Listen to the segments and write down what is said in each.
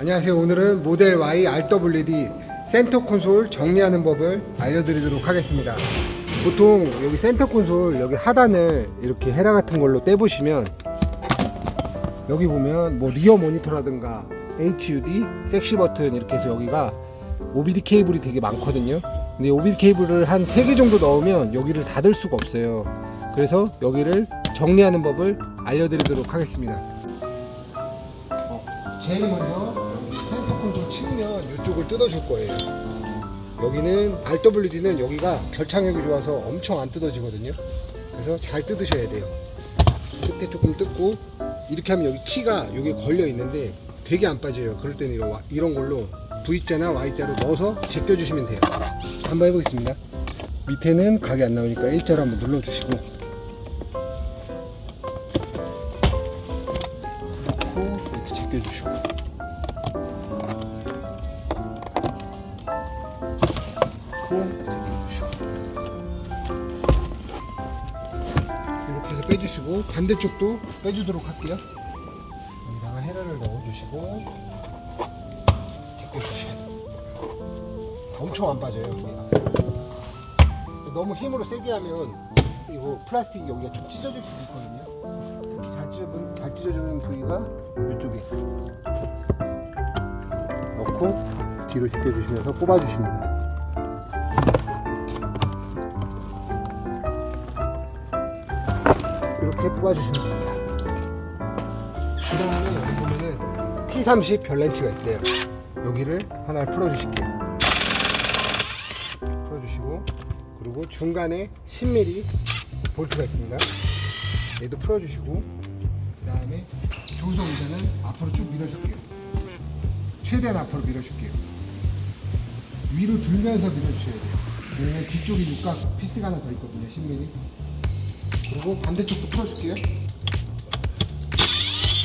안녕하세요. 오늘은 모델 Y RWD 센터 콘솔 정리하는 법을 알려드리도록 하겠습니다. 보통 여기 센터 콘솔 여기 하단을 이렇게 헤라 같은 걸로 떼보시면 여기 보면 뭐 리어 모니터라든가 HUD, 섹시 버튼 이렇게 해서 여기가 OBD 케이블이 되게 많거든요. 근데 OBD 케이블을 한 3개 정도 넣으면 여기를 닫을 수가 없어요. 그래서 여기를 정리하는 법을 알려드리도록 하겠습니다. 어, 제일 먼저 콘솔 치우면 이쪽을 뜯어줄 거예요. 여기는 RWD는 여기가 결착력이 좋아서 엄청 안 뜯어지거든요. 그래서 잘 뜯으셔야 돼요. 끝에 조금 뜯고 이렇게 하면 여기 키가 여기 걸려 있는데 되게 안 빠져요. 그럴 때는 이런, 와- 이런 걸로 V자나 Y자로 넣어서 제껴주시면 돼요. 한번 해보겠습니다. 밑에는 각이 안 나오니까 일자로 한번 눌러주시고 넣고 이렇게 제껴주시고 이렇게 해서 빼주시고 반대쪽도 빼주도록 할게요. 여기다가 헤라를 넣어주시고 제껴주셔야 돼요. 엄청 안 빠져요 여기가. 너무 힘으로 세게 하면 이거 플라스틱 여기가 좀 찢어질 수도 있거든요. 잘 찢어주는 잘 찢어주는 부위가 이쪽에 넣고 뒤로 제껴주시면서 뽑아주십니다. 이렇게 뽑아주시면 됩니다. 그 다음에 여기 보면은 T30 별렌치가 있어요. 여기를 하나를 풀어주실게요. 풀어주시고 그리고 중간에 10mm 볼트가 있습니다. 얘도 풀어주시고 그 다음에 조수석 의자는 앞으로 쭉 밀어줄게요. 최대한 앞으로 밀어줄게요. 위로 들면서 밀어주셔야 돼요. 왜냐면 뒤쪽에 육각 피스가 하나 더 있거든요. 10mm. 그리고 반대쪽도 풀어줄게요.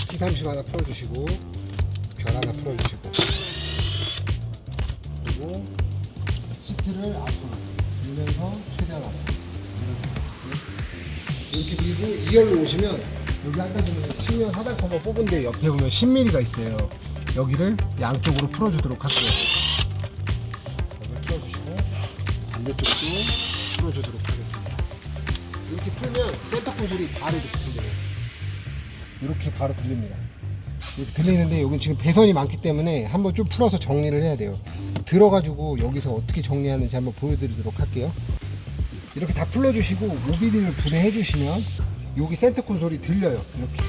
T30 하나 풀어주시고 별 하나 풀어주시고 그리고 시트를 앞으로 밀면서 최대한 앞으로. 이렇게 밀고 2열로 오시면 여기 아까 전에 측면 하단 커버 뽑은데 옆에 보면 10mm가 있어요. 여기를 양쪽으로 풀어주도록 할게요. 여기 풀어주시고 반대쪽도 풀어주도록 하겠습니다. 이렇게 풀면 센터 콘솔이 바로 이렇게 들려요. 이렇게 바로 들립니다. 이렇게 들리는데 여기 지금 배선이 많기 때문에 한번 좀 풀어서 정리를 해야 돼요. 들어가지고 여기서 어떻게 정리하는지 한번 보여드리도록 할게요. 이렇게 다 풀어주시고 오비디를 분해해 주시면 여기 센터 콘솔이 들려요. 이렇게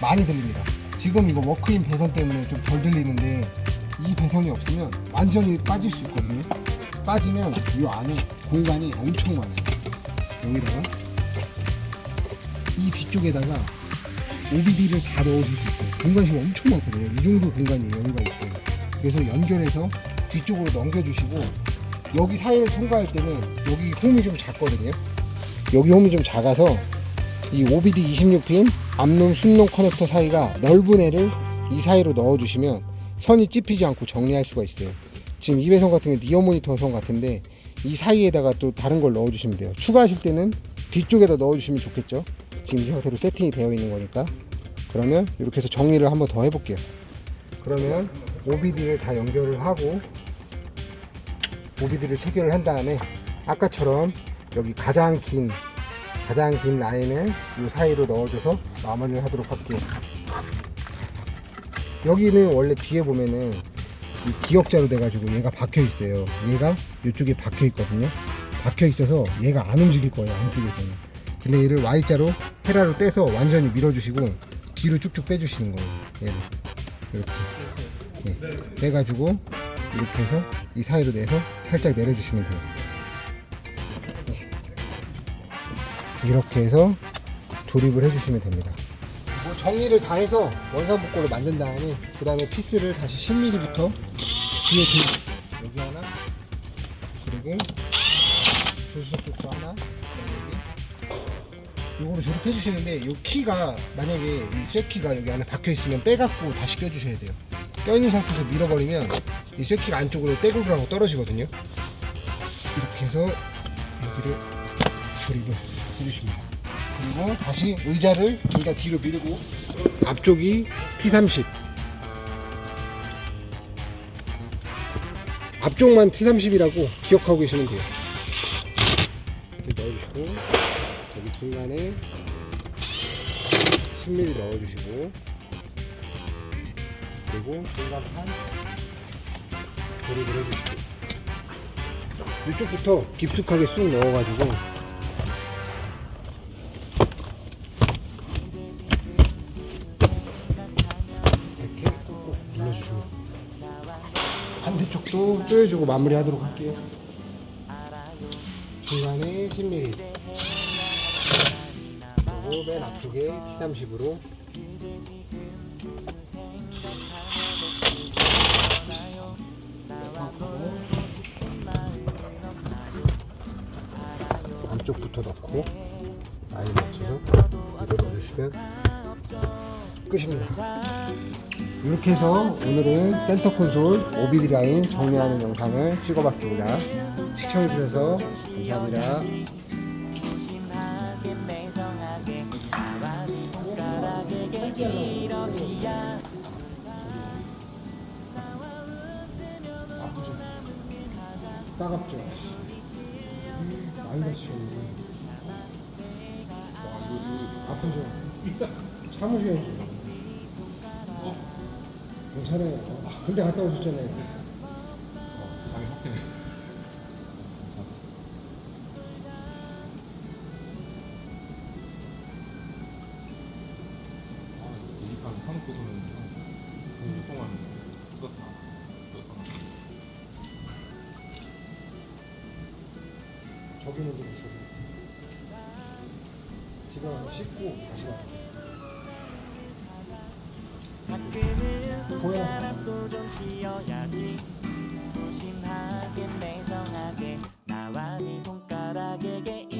많이 들립니다. 지금 이거 워크인 배선 때문에 좀 덜 들리는데 이 배선이 없으면 완전히 빠질 수 있거든요. 빠지면 이 안에 공간이 엄청 많아요. 여기다가 이 뒤쪽에다가 OBD를 다 넣어줄 수 있어요. 공간이 엄청 많거든요. 이 정도 공간이 여유가 있어요. 그래서 연결해서 뒤쪽으로 넘겨주시고 여기 사이를 통과할 때는 여기 홈이 좀 작거든요. 여기 홈이 좀 작아서 이 OBD 26핀 앞놈 순놈 커넥터 사이가 넓은 애를 이 사이로 넣어주시면 선이 찝히지 않고 정리할 수가 있어요. 지금 이 배선 같은 게 리어 모니터 선 같은데 이 사이에다가 또 다른 걸 넣어주시면 돼요. 추가하실 때는 뒤쪽에다 넣어주시면 좋겠죠. 지금 이 상태로 세팅이 되어 있는 거니까. 그러면 이렇게 해서 정리를 한번 더 해볼게요. 그러면 OBD를 다 연결을 하고 OBD를 체결을 한 다음에 아까처럼 여기 가장 긴 가장 긴 라인을 이 사이로 넣어줘서 마무리를 하도록 할게요. 여기는 원래 뒤에 보면은 이 기역자로 돼가지고 얘가 박혀 있어요. 얘가 이쪽에 박혀 있거든요. 박혀 있어서 얘가 안 움직일 거예요 안쪽에서는. 근데 얘를 Y자로 헤라로 떼서 완전히 밀어주시고 뒤로 쭉쭉 빼주시는 거예요. 얘를 이렇게 예, 빼가지고 이렇게 해서 이 사이로 내서 살짝 내려주시면 돼요. 이렇게 해서 조립을 해주시면 됩니다. 뭐 정리를 다 해서 원상복구를 만든 다음에 그 다음에 피스를 다시 10mm부터 뒤에 두 여기 하나 그리고 조수석 쪽도 하나 요거를 조립해 주시는데 이 키가 만약에 이 쇠키가 여기 안에 박혀 있으면 빼갖고 다시 껴 주셔야 돼요. 껴 있는 상태에서 밀어버리면 이 쇠키가 안쪽으로 떼굴하고 떨어지거든요. 이렇게 해서 여기를 조립을 해주십니다. 그리고 다시 의자를 둘 다 뒤로 밀고 앞쪽이 T30 앞쪽만 T30이라고 기억하고 계시면 돼요. 이렇게 넣어주시고 여기 중간에 10mm 넣어주시고 그리고 중간 판 조립을 해주시고. 이쪽부터 깊숙하게 쑥 넣어가지고 반대쪽도 조여주고 마무리하도록 할게요. 중간에 10mm 그리고 맨 앞쪽에 T30으로 안쪽부터 넣고 라인 맞춰서 밀어넣어주시면 끝입니다. 이렇게 해서 오늘은 센터 콘솔 OBD 라인 정리하는 영상을 찍어봤습니다. 시청해주셔서 감사합니다. 아프죠? 따갑죠? 음, 많이. 괜찮아요. 군대 갔다 오셨잖아요. 잠이 확 깨네. 아, 이판 사놓고 서는 한 3주 동안 뜯었다. 뜯었다. 저기 먼저 붙여. 집에 와서 씻고 다시 와. 보여라. 무심하게 음. 냉정하게 나와 네 손가락에게